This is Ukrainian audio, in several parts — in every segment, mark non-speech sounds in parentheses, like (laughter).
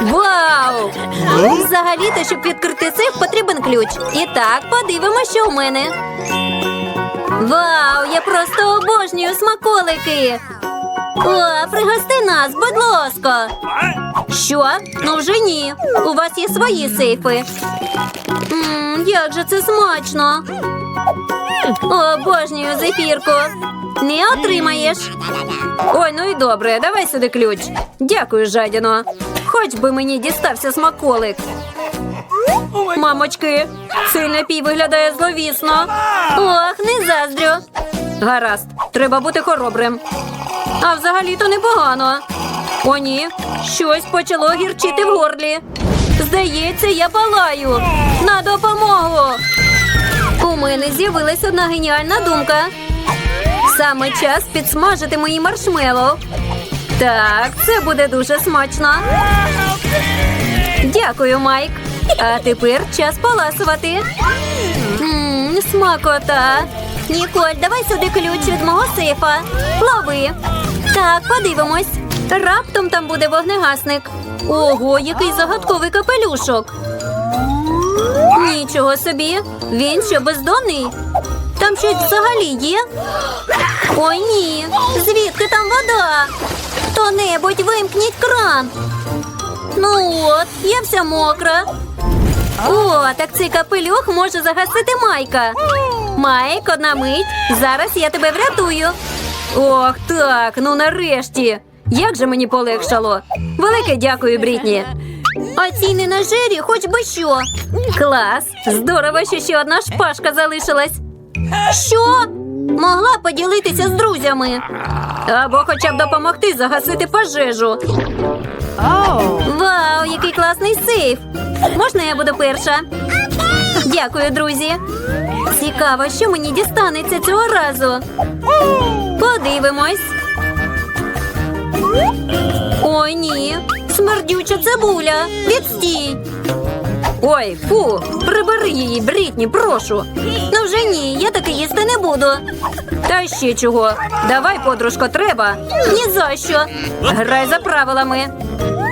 Вау! Взагалі-то, щоб відкрити сейф, потрібен ключ. І так, подивимося, що у мене. Вау, я просто обожнюю смаколики. О, пригости нас, будь ласка. Що? Ну вже ні. У вас є свої сейфи. Мм, як же це смачно. Обожнюю зефірку. Не отримаєш. Ой, ну і добре, давай сюди ключ. Дякую, жадіно. Хоч би мені дістався смаколик. Мамочки, цей напій виглядає зловісно. Ох, не заздрю. Гаразд, треба бути хоробрим. А взагалі-то непогано. О, ні, щось почало гірчити в горлі. Здається, я палаю. На допомогу. У мене з'явилась одна геніальна думка. Саме час підсмажити мої маршмеллоу. Так, це буде дуже смачно. Дякую, Майк. А тепер час поласувати. Ммм, смакота. Ніколь, давай сюди ключ від мого сейфа. Лови. Так, подивимось. Раптом там буде вогнегасник. Ого, який загадковий капелюшок. Нічого собі. Він що бездонний? Там щось взагалі є? Ой, ні. Звідки там вода? Хто-небудь вимкніть кран. Ну от, я вся мокра. О, так цей капелюх може загасити Майка. Майк, одна мить. Зараз я тебе врятую. Ох, так, ну нарешті. Як же мені полегшало. Велике дякую, Брітні. А цій ненажері хоч би що. Клас. Здорово, що ще одна шпажка залишилась. Що? Могла поділитися з друзями. Або хоча б допомогти загасити пожежу. Вау, який класний сейф! Можна я буду перша? Дякую, друзі. Цікаво, що мені дістанеться цього разу. Подивимось. Ой, ні. Смердюча цибуля. Відстій. Ой, фу, прибери її, Брітні, прошу. Ну вже ні, я таки їсти не буду. Та ще чого. Давай, подружко, треба. Ні за що. Грай за правилами.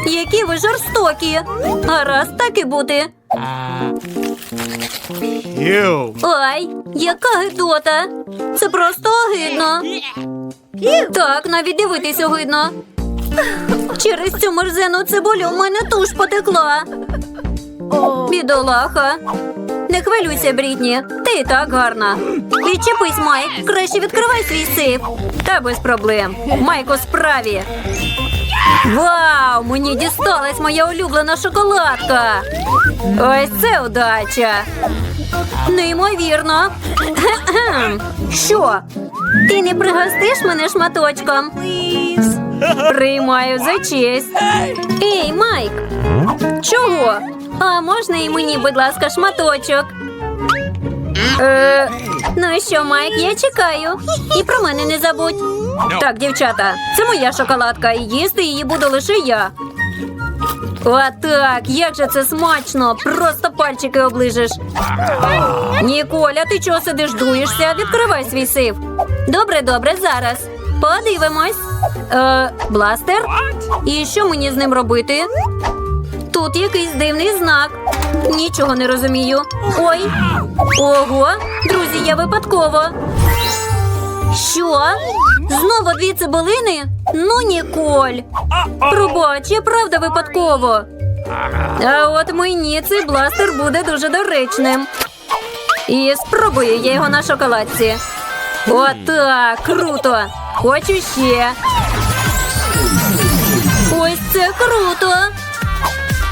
Які ви жорстокі. Гаразд, так і бути. Ой, яка гидота. Це просто огидно. Так, навіть дивитись огидно. Через цю мерзену цибулю в мене туш потекла. Бідолаха. Не хвилюйся, Брітні. Ти і так гарна. Відчепись, Майк. Краще відкривай свій сейф. Та без проблем. Майк у справі. Вау! Мені дісталась моя улюблена шоколадка. Ось це удача. Неймовірно. (clears throat) Що? Ти не пригостиш мене шматочком? Приймаю за честь. Ей, Майк! Чого? А можна і мені, будь ласка, шматочок? Е, ну що, Майк, я чекаю. І про мене не забудь. Так, дівчата, це моя шоколадка, і їсти її буду лише я. Отак, як же це смачно! Просто пальчики оближеш. Ніколя, ти чого сидиш, дуєшся? Відкривай свій сейф. Добре, добре, зараз. Подивимось. Е, бластер? І що мені з ним робити? Тут якийсь дивний знак. Нічого не розумію. Ой. Ого, друзі, я випадково. Що? Знову дві цибулини? Ну, Ніколь. Пробач, я правда випадково. А от мені цей бластер буде дуже доречним. І спробую я його на шоколадці. Отак, круто. Хочу ще. Ось це круто.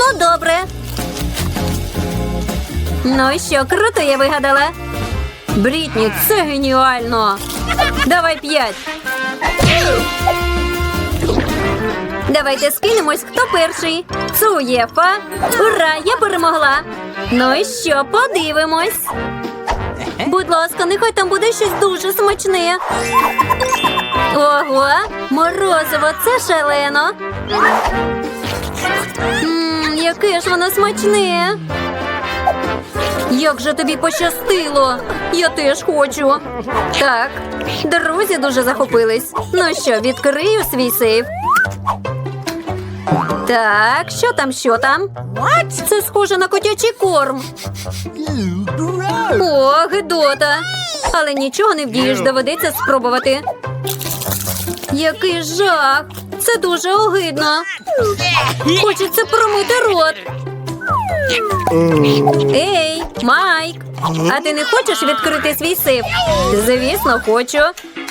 Ну, добре. Ну що, круто я вигадала. Брітні, це геніально. Давай п'ять. Давайте скинемось, хто перший. Цуєфа. Ура! Я перемогла. Ну і що, подивимось. Будь ласка, нехай там буде щось дуже смачне. Ого, морозиво, це шалено. Яке ж воно смачне. Як же тобі пощастило? Я теж хочу. Так, друзі дуже захопились. Ну що, відкрию свій сейф. Так, що там, що там? Це схоже на котячий корм. О, гидота. Але нічого не вдієш, доведеться спробувати. Який жах! Це дуже огидно. Хочеться промити рот. Ей, Майк, а ти не хочеш відкрити свій сейф? Звісно, хочу.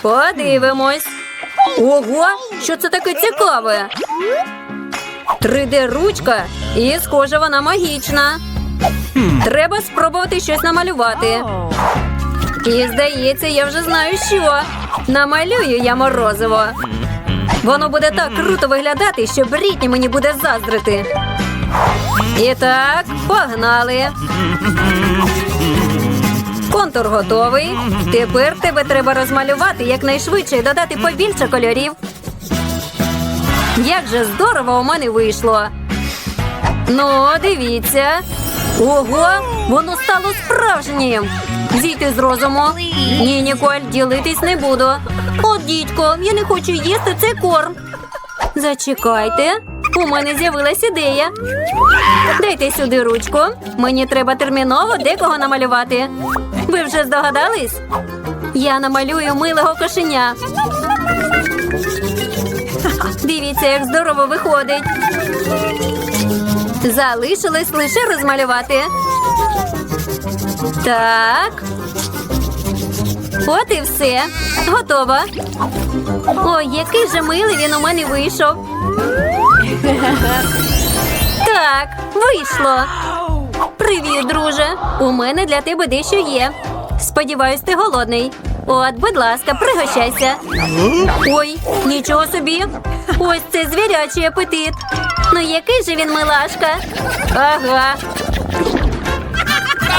Подивимось. Ого, що це таке цікаве? 3D ручка, і схоже, вона магічна. Треба спробувати щось намалювати. І здається, я вже знаю, що. Намалюю я морозиво. Воно буде так круто виглядати, що Брітні мені буде заздрити. І так, погнали. Контур готовий. Тепер тебе треба розмалювати якнайшвидше і додати побільше кольорів. Як же здорово у мене вийшло. Ну, дивіться. Ого, воно стало справжнім. Зійти з розуму. Ні, Ніколь, ділитись не буду. От, дідько, я не хочу їсти цей корм. Зачекайте, у мене з'явилась ідея. Дайте сюди ручку. Мені треба терміново декого намалювати. Ви вже здогадались? Я намалюю милого кошеня. Дивіться, як здорово виходить. Залишилось лише розмалювати. Так. От і все. Готово. Ой, який же милий він у мене вийшов. Так, вийшло. Привіт, друже. У мене для тебе дещо є. Сподіваюсь, ти голодний. От, будь ласка, пригощайся. Ой, нічого собі. Ось це звірячий апетит. Ну який же він милашка? Ага.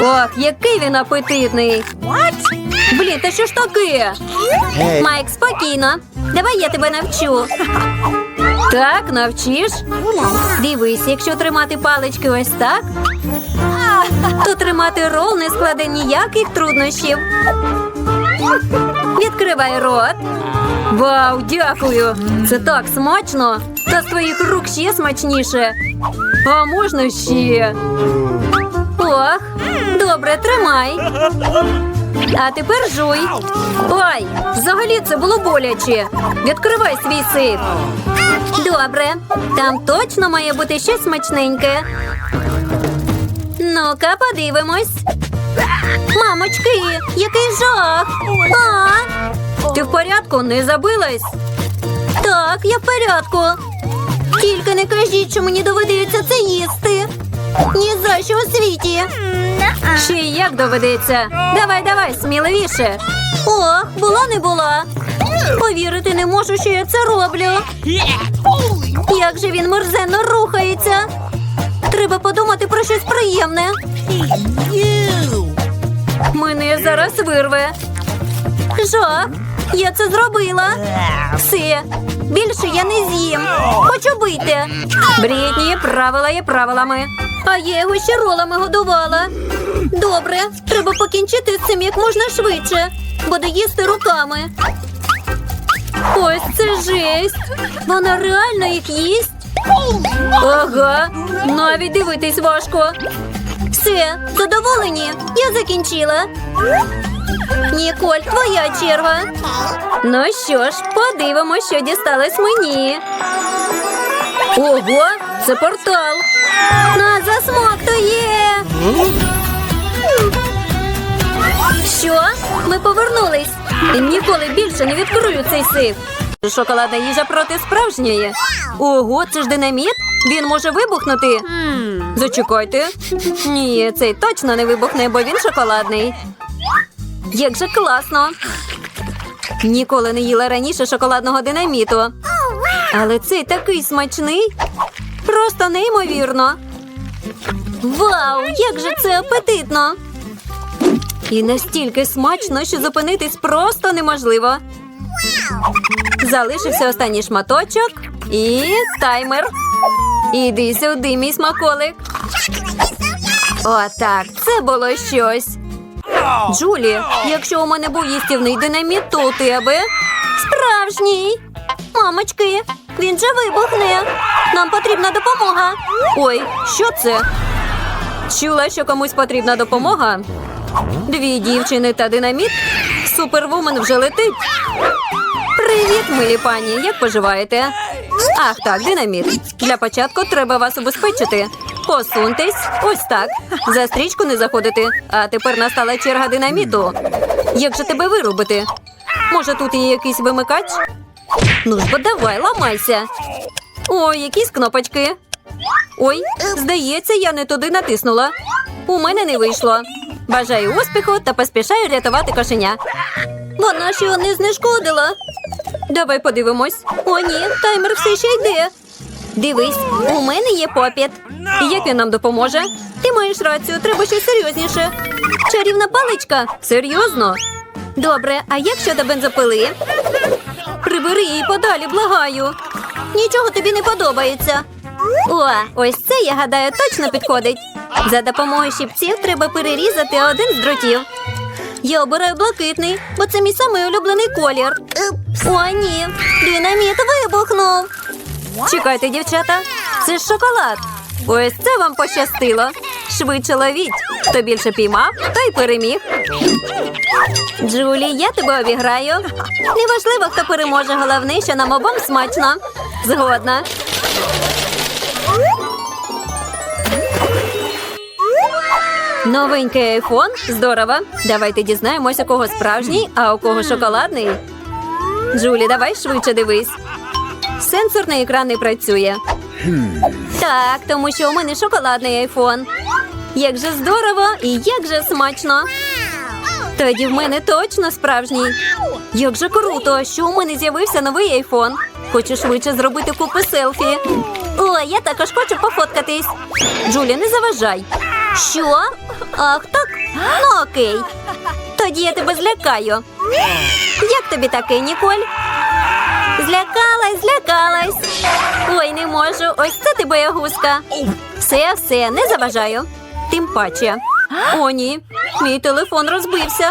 Ох, який він апетитний. Блін, та що ж таке? Майк, спокійно. Давай я тебе навчу. Так, навчиш? Дивись, якщо тримати палички ось так, то тримати рол не складе ніяких труднощів. Відкривай рот. Вау, дякую! Це так смачно! Та з твоїх рук ще смачніше. А можна ще? Ох, добре, тримай. А тепер жуй. Ой, взагалі це було боляче. Відкривай свій сейф. Добре, там точно має бути щось смачненьке. Ну-ка, подивимось. Мамочки, який жах! А! Ти в порядку не забилась? Так, я в порядку. Тільки не кажіть, що мені доведеться це їсти. Ні за що у світі. Ще й як доведеться. Давай, давай, сміливіше. Ох, була не була. Повірити не можу, що я це роблю. Як же він мерзенно рухається. Треба подумати про щось приємне. Мене зараз вирве. Жах, я це зробила. Все, більше я не з'їм. Хочу бити. Брітні, правила є правилами. А я його ще ролами годувала. Добре, треба покінчити з цим як можна швидше. Буду їсти руками. Ось це жесть. Вона реально їх їсть. Ага, навіть дивитись важко. Все, задоволені? Я закінчила. Ніколь, твоя черга. Ну що ж, подивимось, що дісталось мені. Ого, це портал. Нас засмоктує. Що? Ми повернулись. І ніколи більше не відкрию цей сейф. Шоколадна їжа проти справжньої. Ого, це ж динаміт? Він може вибухнути. Зачекайте. Ні, цей точно не вибухне, бо він шоколадний. Як же класно. Ніколи не їла раніше шоколадного динаміту. Але цей такий смачний. Просто неймовірно. Вау, як же це апетитно! І настільки смачно, що зупинитись просто неможливо. Залишився останній шматочок і таймер. Іди сюди, мій смаколик. Отак, це було щось. Джулі, якщо у мене був їстівний динаміт, то у тебе справжній. Мамочки, він же вибухне. Нам потрібна допомога. Ой, що це? Чула, що комусь потрібна допомога? Дві дівчини та динаміт. Супервумен вже летить. Привіт, милі пані. Як поживаєте? Ах, так, динаміт. Для початку треба вас убезпечити. Посуньтесь, ось так. За стрічку не заходити. А тепер настала черга динаміту. Як же тебе вирубити? Може, тут є якийсь вимикач? Ну ж бо давай, ламайся. Ой, якісь кнопочки. Ой, здається, я не туди натиснула. У мене не вийшло. Бажаю успіху та поспішаю рятувати кошеня. Вона ж його не знешкодила. Давай подивимось. О, ні, таймер все ще йде. Дивись, у мене є попіт. І як він нам допоможе? Ти маєш рацію, треба щось серйозніше. Чарівна паличка? Серйозно? Добре, а як щодо бензопили? Прибери її подалі, благаю. Нічого тобі не подобається. О, ось це, я гадаю, точно підходить. За допомогою щипців треба перерізати один з дротів. Я обираю блакитний, бо це мій самий улюблений колір. О, ні, динаміт вибухнув. Чекайте, дівчата, це шоколад. Ось це вам пощастило. Швидше ловіть. Хто більше піймав, той переміг. Джулі, я тебе обіграю. Неважливо, хто переможе, головне, що нам обом смачно. Згодна. Новенький айфон? Здорово. Давайте дізнаємося, у кого справжній, а у кого шоколадний. Джулі, давай швидше дивись. Сенсорний екран не працює. Так, тому що у мене шоколадний айфон. Як же здорово і як же смачно. Тоді в мене точно справжній. Як же круто, що у мене з'явився новий айфон. Хочу швидше зробити купу селфі. О, я також хочу пофоткатись. Джулі, не заважай. Що? Ах, так? Ну окей. Тоді я тебе злякаю. Як тобі таке, Ніколь? Злякалась, злякалась. Ой, не можу. Ось це ти боягузка. Все, все, не заважаю. Тим паче. О, ні. Мій телефон розбився.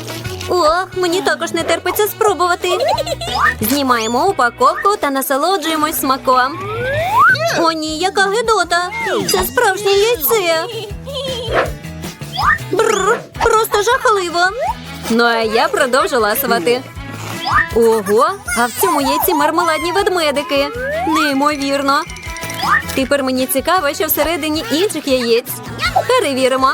Ох, мені також не терпиться спробувати. Знімаємо упаковку та насолоджуємось смаком. О, ні, яка гидота! Це справжнє яйце. Бррр, просто жахливо. Ну а я продовжу ласувати. Ого, а в цьому яйці мармеладні ведмедики. Неймовірно. Тепер мені цікаво, що всередині інших яєць. Перевіримо.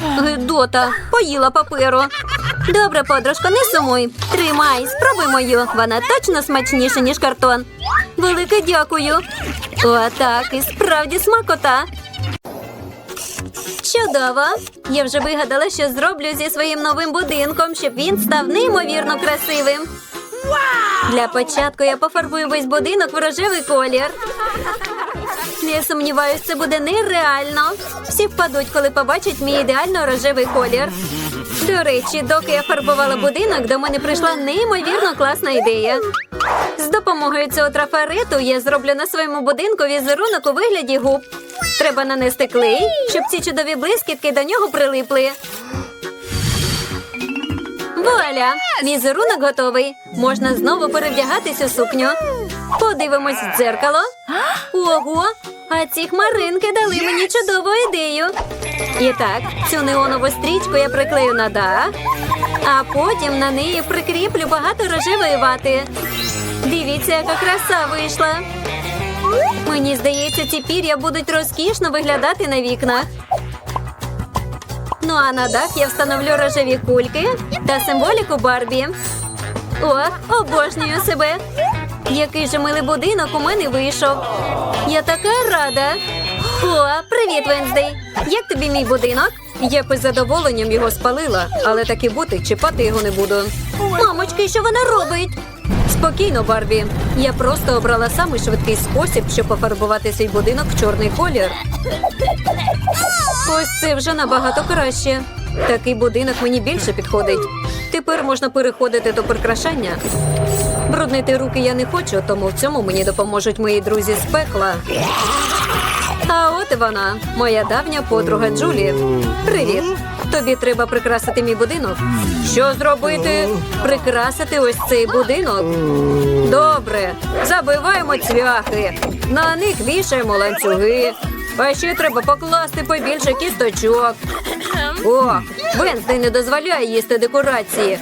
Гидота, поїла паперу. Добре, подружко, не сумуй. Тримай, спробуй мою. Вона точно смачніша, ніж картон. Велике дякую. О, і справді смакота. Чудово! Я вже вигадала, що зроблю зі своїм новим будинком, щоб він став неймовірно красивим. Для початку я пофарбую весь будинок в рожевий колір. Не сумніваюсь, це буде нереально. Всі впадуть, коли побачать мій ідеально рожевий колір. До речі, доки я фарбувала будинок, до мене прийшла неймовірно класна ідея. З допомогою цього трафарету я зроблю на своєму будинку візерунок у вигляді губ. Треба нанести клей, щоб ці чудові блискітки до нього прилипли. Вуаля! Візерунок готовий. Можна знову перевдягатись у сукню. Подивимось в дзеркало. Ого! А ці хмаринки дали мені чудову ідею. І так, цю неонову стрічку я приклею на дах, а потім на неї прикріплю багато рожевої вати. Дивіться, яка краса вийшла. Мені здається, ці пір'я будуть розкішно виглядати на вікнах. Ну а на дах я встановлю рожеві кульки та символіку Барбі. Ох, обожнюю себе. Який же милий будинок у мене вийшов. Я така рада. О, привіт, Венздей. Як тобі мій будинок? Я б задоволенням його спалила, але таки бути чіпати його не буду. Мамочки, що вона робить? Спокійно, Барбі. Я просто обрала самий швидкий спосіб, щоб пофарбувати свій будинок в чорний колір. Ось це вже набагато краще. Такий будинок мені більше підходить. Тепер можна переходити до прикрашання. Бруднити руки я не хочу, тому в цьому мені допоможуть мої друзі з пекла. А от і вона, моя давня подруга Джулі. Привіт. Тобі треба прикрасити мій будинок. Що зробити? Прикрасити ось цей будинок. Добре, забиваємо цвяхи. На них вішаємо ланцюги. А ще треба покласти побільше кісточок. О, Венсдей не дозволяє їсти декорації.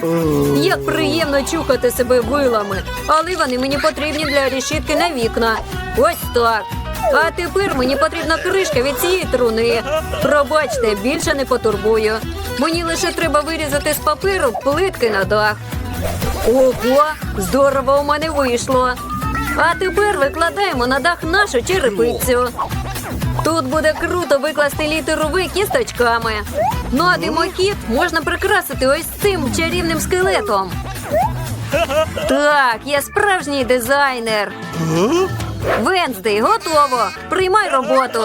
Як приємно чухати себе вилами, але вони мені потрібні для решітки на вікна. Ось так. А тепер мені потрібна кришка від цієї труни. Пробачте, більше не потурбую. Мені лише треба вирізати з паперу плитки на дах. Ого, здорово у мене вийшло. А тепер викладаємо на дах нашу черепицю. Тут буде круто викласти літеру В кісточками. Ну а димохід можна прикрасити ось цим чарівним скелетом. Так, я справжній дизайнер. Венздей, готово. Приймай роботу.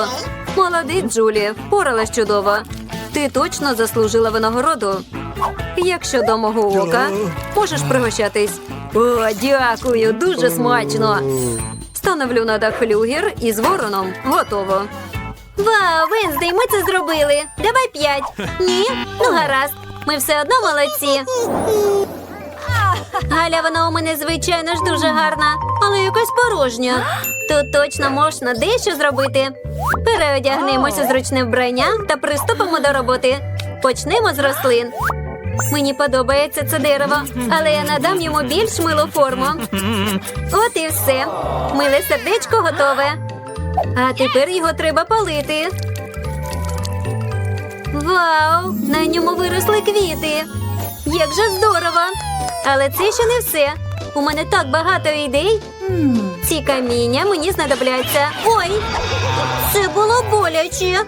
Молодець, Джулі, впоралась чудово. Ти точно заслужила винагороду. Як щодо мого ока, можеш пригощатись. О, дякую, дуже смачно. Становлю на дах флюгер із вороном. Готово. Вау, Венздей, ми це зробили. Давай п'ять. Ні? Ну гаразд. Ми все одно молодці. Галявина у мене, звичайно ж, дуже гарна, але якась порожня. Тут точно можна дещо зробити. Переодягнемося зручне вбрання та приступимо до роботи. Почнемо з рослин. Мені подобається це дерево, але я надам йому більш милу форму. От і все. Миле сердечко готове. А тепер його треба палити. Вау! На ньому виросли квіти. Як же здорово! Але це ще не все. У мене так багато ідей. Ці каміння мені знадобляться. Ой! Це було боляче.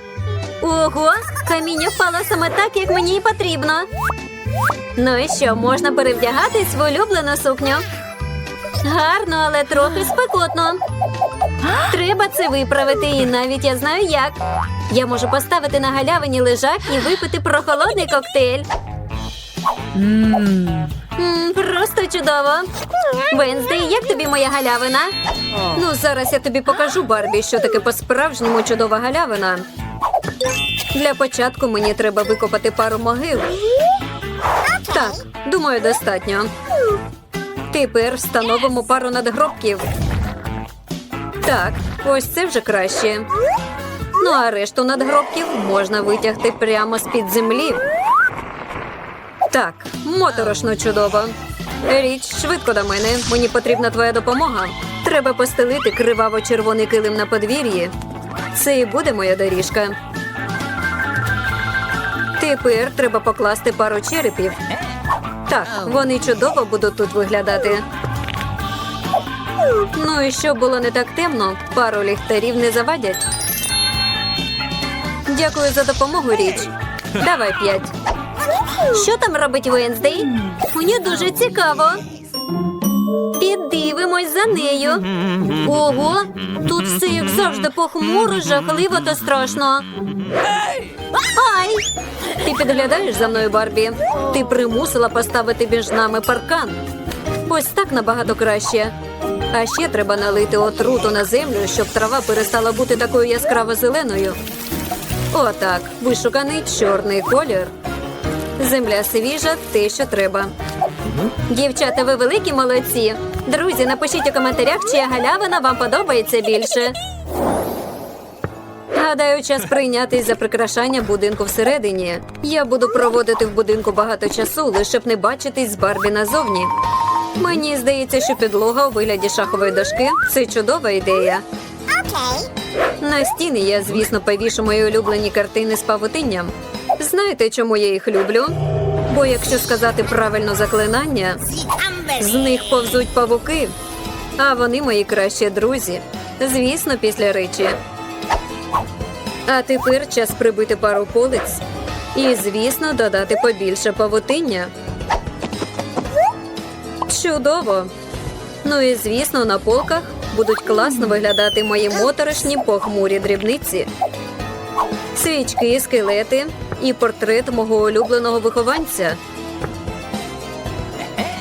Ого, каміння впало саме так, як мені і потрібно. Ну і що, можна перевдягатись в улюблену сукню? Гарно, але трохи спекотно. Треба це виправити, і навіть я знаю як. Я можу поставити на галявині лежак і випити прохолодний коктейль. М, Просто чудово. Венздей, як тобі моя галявина? Ну, зараз я тобі покажу, Барбі, що таке по-справжньому чудова галявина. Для початку мені треба викопати пару могил. Так, думаю, достатньо. Тепер встановимо пару надгробків. Так, ось це вже краще. Ну а решту надгробків можна витягти прямо з-під землі. Так, моторошно чудово. Річ, швидко до мене. Мені потрібна твоя допомога. Треба постелити криваво-червоний килим на подвір'ї. Це і буде моя доріжка. Тепер треба покласти пару черепів. Так, вони чудово будуть тут виглядати. Ну і щоб було не так темно, пару ліхтарів не завадять. Дякую за допомогу, річ. Давай п'ять. Що там робить Венздей? Мені дуже цікаво. Піддивимось за нею. Ого, тут все як завжди похмуро, жахливо та страшно. Ай! Ти підглядаєш за мною, Барбі. Ти примусила поставити між нами паркан. Ось так набагато краще. А ще треба налити отруту на землю, щоб трава перестала бути такою яскраво зеленою. Отак, вишуканий чорний колір. Земля свіжа, те, що треба. Дівчата, ви великі молодці. Друзі, напишіть у коментарях, чия галявина вам подобається більше. Гадаю, час прийнятись за прикрашання будинку всередині. Я буду проводити в будинку багато часу, лише б не бачитись з Барбі назовні. Мені здається, що підлога у вигляді шахової дошки це чудова ідея. На стіни я, звісно, повішу мої улюблені картини з павутинням. Знаєте, чому я їх люблю? Бо якщо сказати правильно заклинання, з них повзуть павуки. А вони мої кращі друзі. Звісно, після речі. А тепер час прибити пару полиць. І, звісно, додати побільше павутиння. Чудово! Ну і звісно, на полках будуть класно виглядати мої моторошні похмурі дрібниці. Свічки, скелети і портрет мого улюбленого вихованця.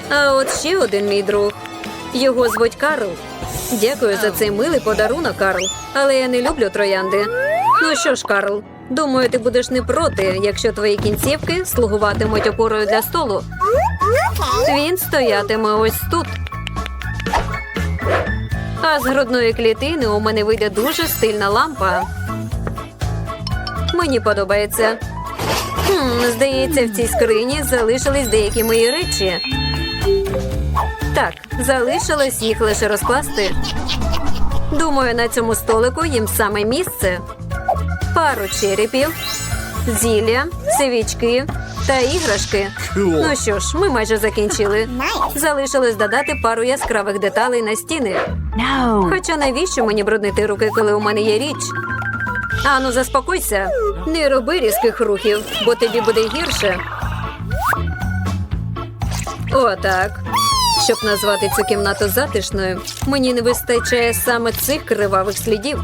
А от ще один мій друг. Його звуть Карл. Дякую за цей милий подарунок, Карл. Але я не люблю троянди. Ну що ж, Карл, думаю, ти будеш не проти, якщо твої кінцівки слугуватимуть опорою для столу. Він стоятиме ось тут. А з грудної клітини у мене вийде дуже стильна лампа. Мені подобається. Хм, здається, в цій скрині залишились деякі мої речі. Так, залишилось їх лише розкласти. Думаю, на цьому столику їм саме місце. Пару черепів, зілля, свічки та іграшки. Ну що ж, ми майже закінчили. Залишилось додати пару яскравих деталей на стіни. Хоча навіщо мені бруднити руки, коли у мене є річ? Ану, заспокойся. Не роби різких рухів, бо тобі буде гірше. Отак. Щоб назвати цю кімнату затишною, мені не вистачає саме цих кривавих слідів.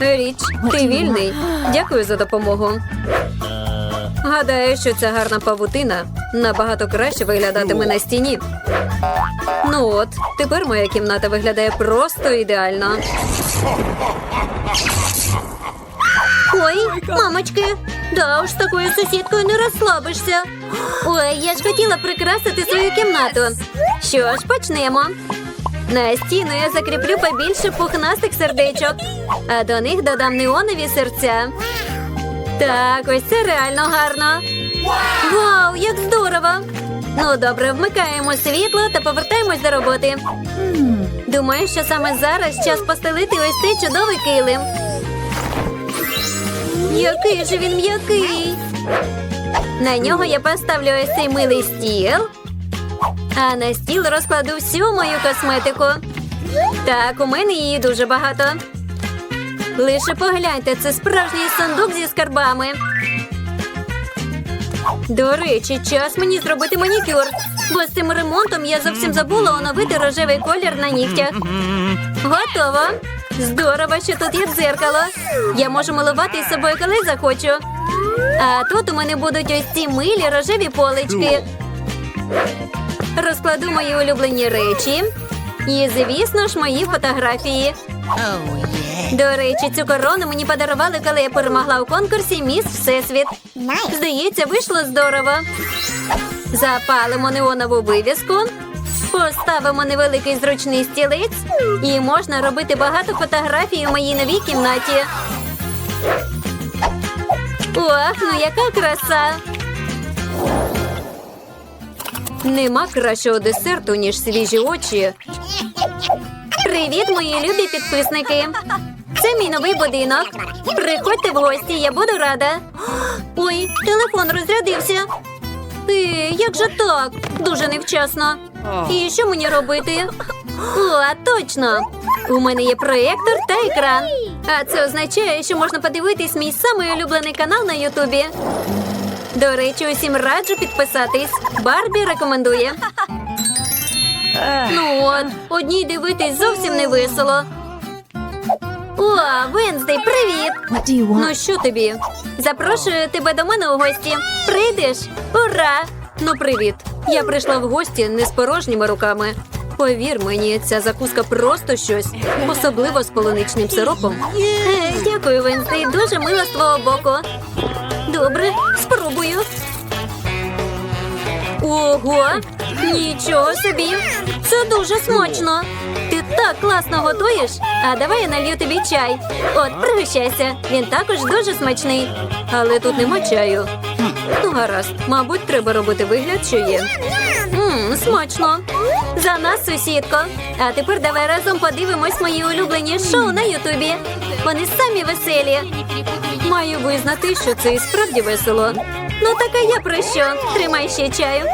Річ, ти вільний. Дякую за допомогу. Гадаю, що ця гарна павутина набагато краще виглядатиме на стіні. Ну от, тепер моя кімната виглядає просто ідеально. Ой, мамочки, да уж такою сусідкою не розслабишся. Ой, я ж хотіла прикрасити свою кімнату. Що ж, почнемо. На стіну я закріплю побільше пухнастих сердечок, а до них додам неонові серця. Так, ось це реально гарно. Вау, як здорово! Ну, добре, вмикаємо світло та повертаємось до роботи. Думаю, що саме зараз час постелити ось цей чудовий килим. Який же він м'який. На нього я поставлю ось цей милий стіл. А на стіл розкладу всю мою косметику. Так, у мене її дуже багато. Лише погляньте, це справжній сундук зі скарбами. До речі, час мені зробити манікюр, бо з цим ремонтом я зовсім забула оновити рожевий колір на нігтях. Готово. Здорово, що тут є дзеркало. Я можу милувати із собою, коли захочу. А тут у мене будуть ось ці милі рожеві полички. Розкладу мої улюблені речі. І, звісно ж, мої фотографії. До речі, цю корону мені подарували, коли я перемогла у конкурсі Міс Всесвіт. Здається, вийшло здорово. Запалимо неонову вивіску, поставимо невеликий зручний стілець і можна робити багато фотографій у моїй новій кімнаті. Ох, ну яка краса! Нема кращого десерту, ніж свіжі очі. Привіт, мої любі підписники! Це мій новий будинок. Приходьте в гості, я буду рада. Ой, телефон розрядився. Е, як же так? Дуже невчасно. І що мені робити? О, точно! У мене є проєктор та екран. А це означає, що можна подивитись мій самий улюблений канал на Ютубі. До речі, усім раджу підписатись. Барбі рекомендує. Ну от, одній дивитись зовсім не весело. О, Венздей, привіт! Ну що тобі? Запрошую тебе до мене у гості. Прийдеш? Ура! Ну, привіт. Я прийшла в гості не з порожніми руками. Повір мені, ця закуска просто щось, особливо з полуничним сиропом. Е, дякую, Венздей, дуже мило з твого боку. Добре, спробую. Ого! Нічого собі! Це дуже смачно! Так класно готуєш. А давай я налью тобі чай. От, пригощайся. Він також дуже смачний. Але тут нема чаю. Ну, гаразд, мабуть, треба робити вигляд, що є. Мм, смачно. За нас, сусідко. А тепер давай разом подивимось мої улюблені шоу на Ютубі. Вони самі веселі. Маю визнати, що це і справді весело. Ну так а я про що? Тримай ще чаю.